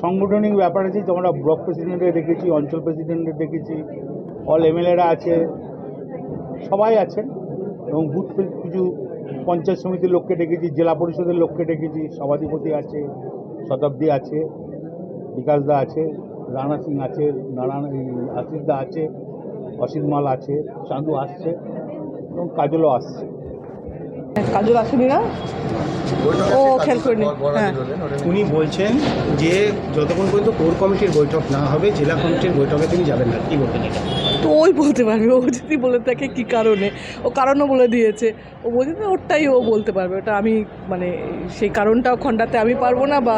সাংগঠনিক ব্যাপার আছে, তোমরা ব্লক প্রেসিডেন্টে দেখেছি, অঞ্চল প্রেসিডেন্টে দেখেছি অল এমএলএরা আছে, সবাই আছেন এবং বুথ কিছু পঞ্চায়েত সমিতির লোককে ডেকেছি জেলা পরিষদের লোককে ডেকেছি সভাধিপতি আছে, শতাব্দী আছে বিকাশদা আছে, রানা সিং আছে, নারায়ণ আশিস দা আছে, অসিত মাল আছে, চাঁদু আসছে এবং কাজলও আসছে। কাজল আসেনি না ও খেয়াল করিনি। হ্যাঁ। উনি বলছেন যে যতক্ষণ পর্যন্ত কোর কমিটির বৈঠক না হবে জেলা কমিটির বৈঠকে তিনি যাবেন না। কি বলবেন এটা? তো ওই বলতে পারবে। ও যদি বলে থাকে কি কারণে? ও কারণও বলে দিয়েছে। ও বলছে যে ওরটাই ও বলতে পারবে। ওটা আমি মানে সেই কারণটাও খণ্ডাতে আমি পারব না বা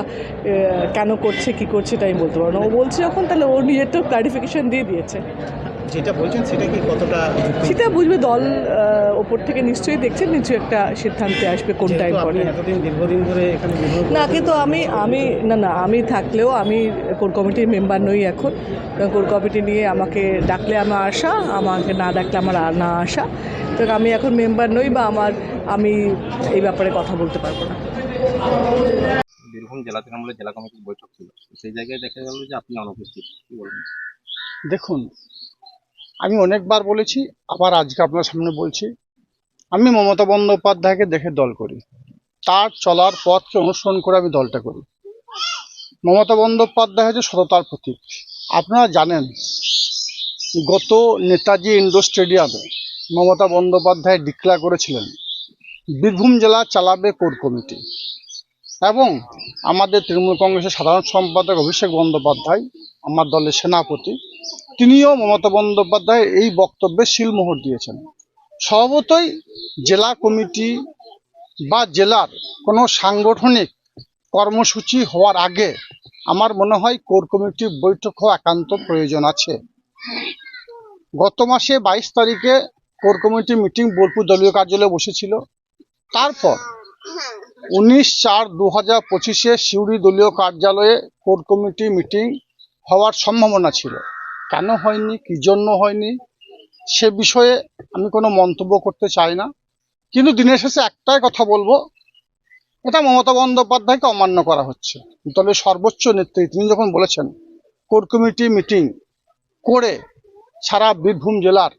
কেন করছে কি করছে এটা আমি বলতে পারব না। ও বলছে যখন তাহলে ও নিজেরটাও ক্লারিফিকেশন দিয়ে দিয়েছে। যেটা বলছেন সেটা কি কতটা সেটা বুঝবে দল আহ, ওপর থেকে নিশ্চয়ই দেখছে নিশ্চয়ই একটা সিদ্ধান্তে আসবে আপনি ইম্পর্টেন্ট এতদিন দীর্ঘদিন ধরে এখানে না কিন্তু আমি আমি না না আমি থাকলেও আমি কোর কমিটির মেম্বার নই এখন। কোর কমিটি নিয়ে আমাকে ডাকলে আমার আসা আমাকে না ডাকলে আমার আর না আসা তো আমি এখন মেম্বার নই বা আমার আমি এই ব্যাপারে কথা বলতে পারব না। বীরভূম জেলা তৃণমূলের জেলা কমিটির বৈঠক ছিল। সেই জায়গায় দেখা গেল যে আপনি অনুপস্থিত। কি বলবেন? দেখুন আমি অনেকবার বলেছি, আবার আজকে আপনার সামনে বলছি, আমি মমতা বন্দ্যোপাধ্যায়কে দেখে দল করি। তার চলার পথকে অনুসরণ করে আমি দলটা করি। মমতা বন্দ্যোপাধ্যায় হচ্ছে সততার প্রতীক। আপনারা জানেন, গত নেতাজি ইন্ডোর স্টেডিয়ামে মমতা বন্দ্যোপাধ্যায় ডিক্লেয়ার করেছিলেন, বীরভূম জেলা চালাবে কোর কমিটি। এবং আমাদের তৃণমূল কংগ্রেসের সাধারণ সম্পাদক অভিষেক বন্দ্যোপাধ্যায়, আমার দলের সেনাপতি তিনিও মমতা বন্দ্যোপাধ্যায় এই বক্তব্যে শিলমোহর দিয়েছেন। স্বভাবতই জেলা কমিটি বা জেলার কোনো সাংগঠনিক কর্মসূচি হওয়ার আগে আমার মনে হয় কোর কমিটির বৈঠক হওয়া একান্ত প্রয়োজন আছে। গত মাসে বাইশ তারিখে কোর কমিটি মিটিং বোলপুর দলীয় কার্যালয়ে বসেছিল। তারপর উনিশ চার দু হাজার পঁচিশে সিউড়ি দলীয় কার্যালয়ে কোর কমিটি মিটিং হওয়ার সম্ভাবনা ছিল। কেন হয়নি, কি জন্য হয়নি, সে বিষয়ে আমি কোনো মন্তব্য করতে চাই না। কিন্তু দিনের শেষে একটাই কথা বলব, এটা মমতা বন্দ্যোপাধ্যায়কে অমান্য করা হচ্ছে। দলের সর্বোচ্চ নেত্রী, তিনি যখন বলেছেন, কোর কমিটি মিটিং করে সারা বীরভূম জেলার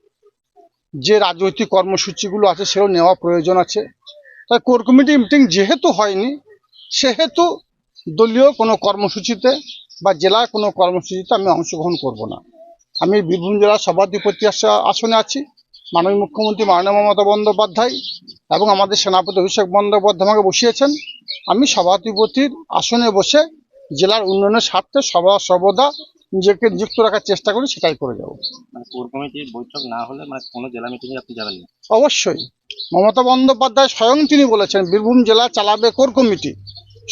যে রাজনৈতিক কর্মসূচিগুলো আছে, সেগুলো নেওয়া প্রয়োজন আছে। তাই কোর কমিটি মিটিং যেহেতু হয়নি, সেহেতু দলীয় কোনো কর্মসূচিতে বা জেলার কোনো কর্মসূচিতে আমি অংশগ্রহণ করব না। আমি বীরভূম জেলার সভাধিপতি আস- আসনে আছি মাননীয় মুখ্যমন্ত্রী মাননীয় মমতা বন্দ্যোপাধ্যায় এবং আমাদের সেনাপতি অভিষেক বন্দ্যোপাধ্যায় আমাকে বসিয়েছেন। আমি সভাধিপতির আসনে বসে জেলার উন্নয়নের স্বার্থে সভা সর্বদা নিজেকে নিযুক্ত রাখার চেষ্টা করি সেটাই করে যাব। মানে বৈঠক না হলে মানে কোনো জেলা মিটিংয়ে আপনি যাবেন না? অবশ্যই। মমতা বন্দ্যোপাধ্যায় স্বয়ং তিনি বলেছেন বীরভূম জেলা চালাবে কোর কমিটি।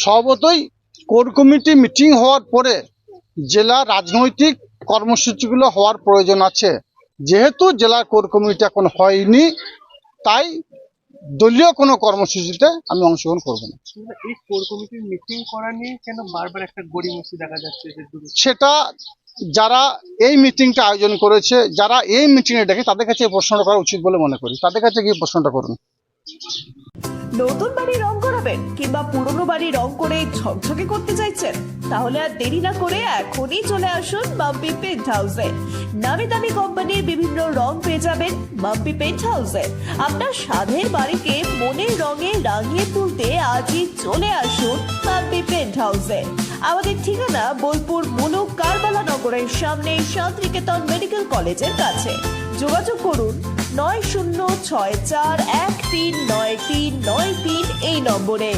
স্বভাবতই কোর কমিটি মিটিং হওয়ার পরে জেলা রাজনৈতিক কর্মসূচিগুলো হওয়ার প্রয়োজন আছে। যেহেতু জেলার কোর কমিটি এখন হয়নি তাই দলীয় কোনো কর্মসূচিতে আমি অংশগ্রহণ করব না। এই কোর কমিটির মিটিং করা নিয়ে কেন বারবার একটা গড়িমসি দেখা যাচ্ছে সেটা যারা এই মিটিংটা আয়োজন করেছে যারা এই মিটিংয়ে ডেকে তাদের কাছে এই প্রশ্নটা করা উচিত বলে মনে করি। তাদের কাছে গিয়ে প্রশ্নটা করুন। নতুন বাড়ি রং করাবেন কিংবা পুরনো বাড়ি রং করে ঝকঝকে করতে চাইছেন, তাহলে আর দেরি না করে এখনই চলে আসুন মাম্পি পেন্ট হাউসে নামি দামি কোম্পানির বিভিন্ন রং পেয়ে যাবেন মাম্পি পেন্ট হাউসে আপনার সাধের বাড়িকে মনের রঙে রাঙিয়ে তুলতে আজই চলে আসুন পেন্ট হাউসে আমাদের ঠিকানা বোলপুর মুলুক কারবালা নগরের সামনে শান্তিনিকেতন মেডিকেল কলেজের কাছে। যোগাযোগ করুন নয় শূন্য ছয় চার এক তিন নয় তিন নয় তিন এই নম্বরে।